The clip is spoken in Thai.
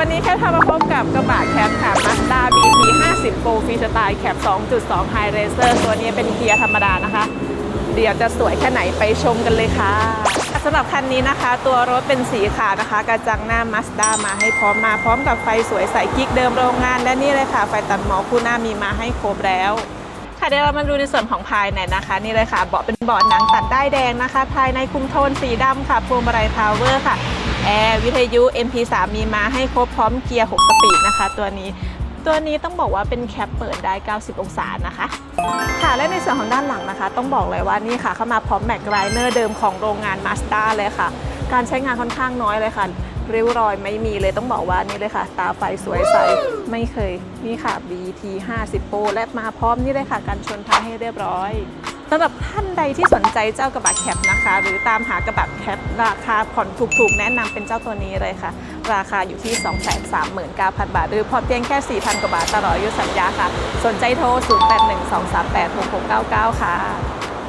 วันนี้แค่ทำมาพบกับกระบะแคปค่ะ Mazda BT 50 Pro Free Style แคป2.2 High Racer ตัวนี้เป็นเกียร์ธรรมดานะคะ เดี๋ยวจะสวยแค่ไหนไปชมกันเลยค่ะสำหรับคันนี้นะคะ ตัวรถเป็นสีขาวนะคะ กระจังหน้า Mazda มาให้พร้อมมาพร้อมกับไฟสวยใสกิ๊กเดิมโรงงาน และนี่เลยค่ะ ไฟตัดหมอกคู่หน้ามีมาให้ครบแล้วค่ะเดี๋ยวเรามาดูในส่วนของภายในนะคะ นี่เลยค่ะเบาะเป็นเบาะหนังตัดได้แดงนะคะ ภายในคุมโทนสีดำค่ะพวงมาลัยพาวเวอร์ค่ะ แอร์วิทยุ MP3 มีมาให้ครบพร้อมเกียร์ 6 สปีดนะคะ ตัวนี้ตัวนี้ต้องบอกว่าเป็นแคปเปิดได้ 90 องศานะคะ ค่ะ และในส่วนของด้านหลังนะคะ ต้องบอกเลยว่านี่ค่ะ เข้ามาพร้อมแม็กไลเนอร์เดิมของโรงงานมาสเตอร์เลยค่ะ การใช้งานค่อนข้างน้อยเลยค่ะ ริ้วรอยไม่มีเลยต้องบอกว่านี่เลยค่ะ ตาไฟสวยใส ไม่เคย นี่ค่ะ BT 50 Pro และมาพร้อมนี่เลยค่ะการชนท้ายให้เรียบร้อยสำหรับท่านใดที่สนใจเจ้ากระบะแคปนะคะ หรือตามหากระบะแคปราคาผ่อนถูกๆ แนะนำเป็นเจ้าตัวนี้เลยค่ะ ราคาอยู่ที่ 239,000 บาท หรือพอเพียงแค่ 4,000 กว่าบาทตลอดอายุสัญญาค่ะ สนใจโทร 0812386699 ค่ะ